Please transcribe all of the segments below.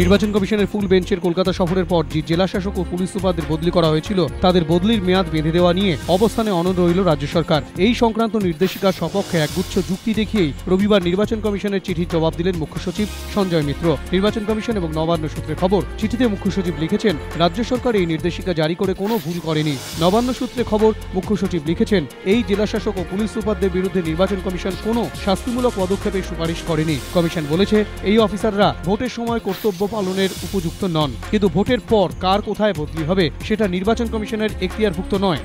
নির্বাচন কমিশনের ফুল বেঞ্চের কলকাতা সফরের পর যে জেলা শাসক ও পুলিশ সুপারদের বদলি করা হয়েছিল, তাদের বদলির মেয়াদ বেঁধে দেওয়া নিয়ে অবস্থানে অনড় রইল রাজ্য সরকার। এই সংক্রান্ত নির্দেশিকার সপক্ষে একগুচ্ছ যুক্তি দেখিয়েই রবিবার নির্বাচন কমিশনের চিঠির জবাব দিলেন মুখ্য সচিব সঞ্জয় মিত্র। নির্বাচন কমিশন এবং নবান্ন সূত্রে খবর, চিঠিতে মুখ্য সচিব লিখেছেন, রাজ্য সরকার এই নির্দেশিকা জারি করে কোনো ভুল করেনি। নবান্ন সূত্রে খবর, মুখ্য সচিব লিখেছেন, এই জেলাশাসক ও পুলিশ সুপারদের বিরুদ্ধে নির্বাচন কমিশন কোনো শাস্তিমূলক পদক্ষেপের সুপারিশ করেনি। কমিশন বলেছে, এই অফিসাররা ভোটের সময় কর্তব্য পালনের উপযুক্ত নন। কিন্তু ভোটের পর কার কোথায় বদলি হবে, সেটা নির্বাচন কমিশনের এখতিয়ারভুক্ত নয়।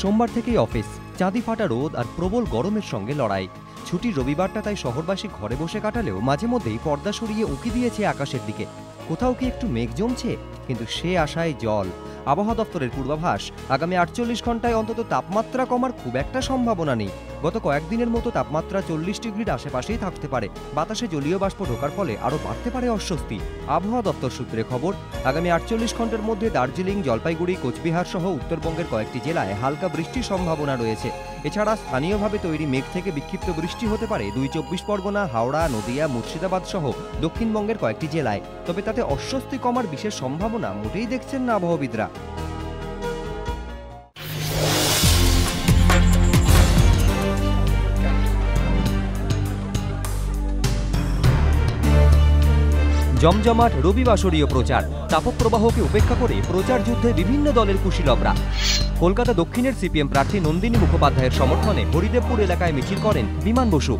সোমবার থেকেই অফিস, চাঁদি ফাটা রোদ আর প্রবল গরমের সঙ্গে লড়াই। ছুটির রবিবারটা তাই শহরবাসী ঘরে বসে কাটালেও মাঝে মধ্যেই পর্দা সরিয়ে উঁকি দিয়েছে আকাশের দিকে। কোথাও কি একটু মেঘ জমছে? কিন্তু সে আশায় জল। আবহাওয়া দপ্তরের পূর্বাভাস, আগামী আটচল্লিশ ঘন্টায় অন্তত তাপমাত্রা কমার খুব একটা সম্ভাবনা নেই। গত কয়েকদিনের মতো তাপমাত্রা চল্লিশ ডিগ্রির আশেপাশেই থাকতে পারে। বাতাসে জলীয় বাষ্প ঢোকার ফলে আরও বাড়তে পারে অস্বস্তি। আবহাওয়া দপ্তর সূত্রে খবর, আগামী আটচল্লিশ ঘণ্টার মধ্যে দার্জিলিং, জলপাইগুড়ি, কোচবিহার সহ উত্তরবঙ্গের কয়েকটি জেলায় হালকা বৃষ্টির সম্ভাবনা রয়েছে। এছাড়া স্থানীয়ভাবে তৈরি মেঘ থেকে বিক্ষিপ্ত বৃষ্টি হতে পারে দুই চব্বিশ পরগনা, হাওড়া, নদিয়া, মুর্শিদাবাদ সহ দক্ষিণবঙ্গের কয়েকটি জেলায়। তবে তাতে অস্বস্তি কমার বিশেষ সম্ভাবনা মোটেই দেখছেন না আবহাওয়াবিদরা। জমজমাট রবিবাসরীয় প্রচার, তাপপ্রবাহকে উপেক্ষা করে প্রচার যুদ্ধে বিভিন্ন দলের কুশীলবরা। কলকাতা দক্ষিণের সিপিএম প্রার্থী নন্দিনী মুখোপাধ্যায়ের সমর্থনে হরিদেবপুর এলাকায় মিছিল করেন বিমান বসু।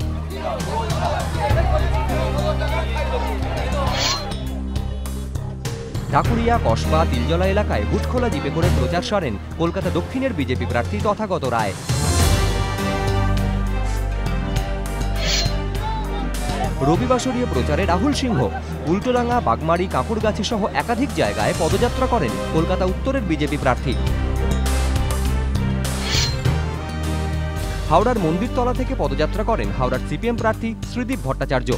ঢাকুরিয়া, কসবা তিলজলা এলাকায় হুটখোলা জিপে করে প্রচার সারেন কলকাতা দক্ষিণের বিজেপি প্রার্থী তথাগত রায়। রবিবাসরীয় প্রচারে রাহুল সিংহ, উল্টোডাঙ্গা, বাগমারি কাঁকুরগাছি সহ একাধিক জায়গায় পদযাত্রা করেন কলকাতা উত্তরের বিজেপি প্রার্থী। হাওড়ার মন্দিরতলা থেকে পদযাত্রা করেন হাওড়ার সিপিএম প্রার্থী শ্রীদীপ ভট্টাচার্য।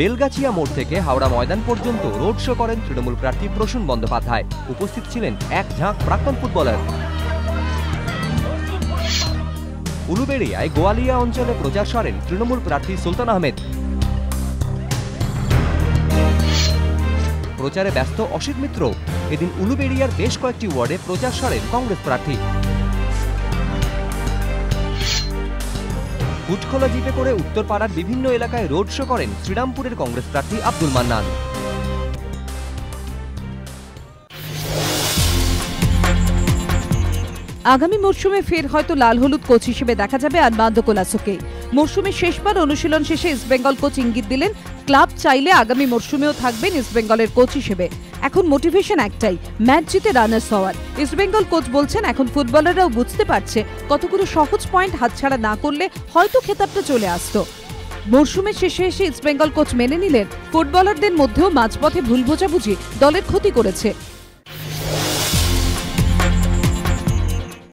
বেলগাছিয়া মোড় থেকে হাওড়া ময়দান পর্যন্ত রোড শো করেন তৃণমূল প্রার্থী প্রসূন বন্দ্যোপাধ্যায়। উপস্থিত ছিলেন এক ঝাঁক প্রাক্তন ফুটবলার। উলুবেড়িয়ায় গোয়ালিয়া অঞ্চলে প্রচার সরেন তৃণমূল প্রার্থী সুলতান আহমেদ। প্রচারে ব্যস্ত অসিত মিত্র। এদিন উলুবেড়িয়ার বেশ কয়েকটি ওয়ার্ডে প্রচার সরেন কংগ্রেস প্রার্থী। উটখোলা জিপে করে উত্তরপাড়ার বিভিন্ন এলাকায় রোড শো করেন শ্রীরামপুরের কংগ্রেস প্রার্থী আব্দুল মান্নান। আগামী মরশুমে ফের হয়তো লাল হলুদ কোচ হিসেবে দেখা যাবে আর আনবান্দ কোলাসোকে। মরশুমে শেষবার অনুশীলন শেষে ইস্টবেঙ্গল কোচ ইঙ্গিত দিলেন, ক্লাব চাইলে আগামী মরশুমেও থাকবেন ইস্টবেঙ্গলের কোচ হিসেবে। এখন মোটিভেশন একটাই ম্যাচ জিতে রানার্স হওয়ার। ইস্টবেঙ্গল কোচ বলছেন, এখন ফুটবলাররাও বুঝতে পারছে কতগুলো সহজ পয়েন্ট হাতছাড়া না করলে হয়তো খেতাবটা চলে আসতো। মরশুমের শেষে এসে ইস্টবেঙ্গল কোচ মেনে নিলেন ফুটবলারদের মধ্যেও মাঝপথে ভুল বোঝাবুঝি দলের ক্ষতি করেছে।